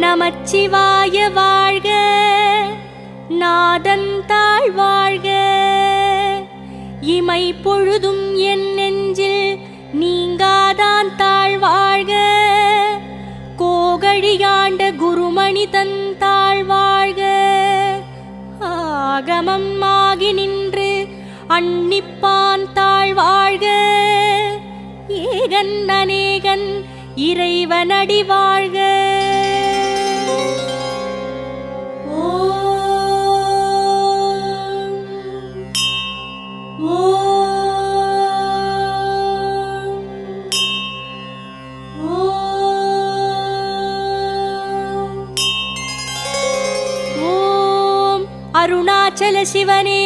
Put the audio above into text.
நமச்சிவாய வாழ்க நாதந்தாள் வாழ்க. இமை பொழுதும் என் நெஞ்சில் நீங்காதான் தாழ் வாழ்க. கோகழியாண்ட குருமணி தந்தாள் வாழ்க. ஆகமம் ஆகி நின்று அன்னிப்பான் தாழ் வாழ்க. அநேகன் இறைவனடி வாழ்க. அருணாச்சல சிவனே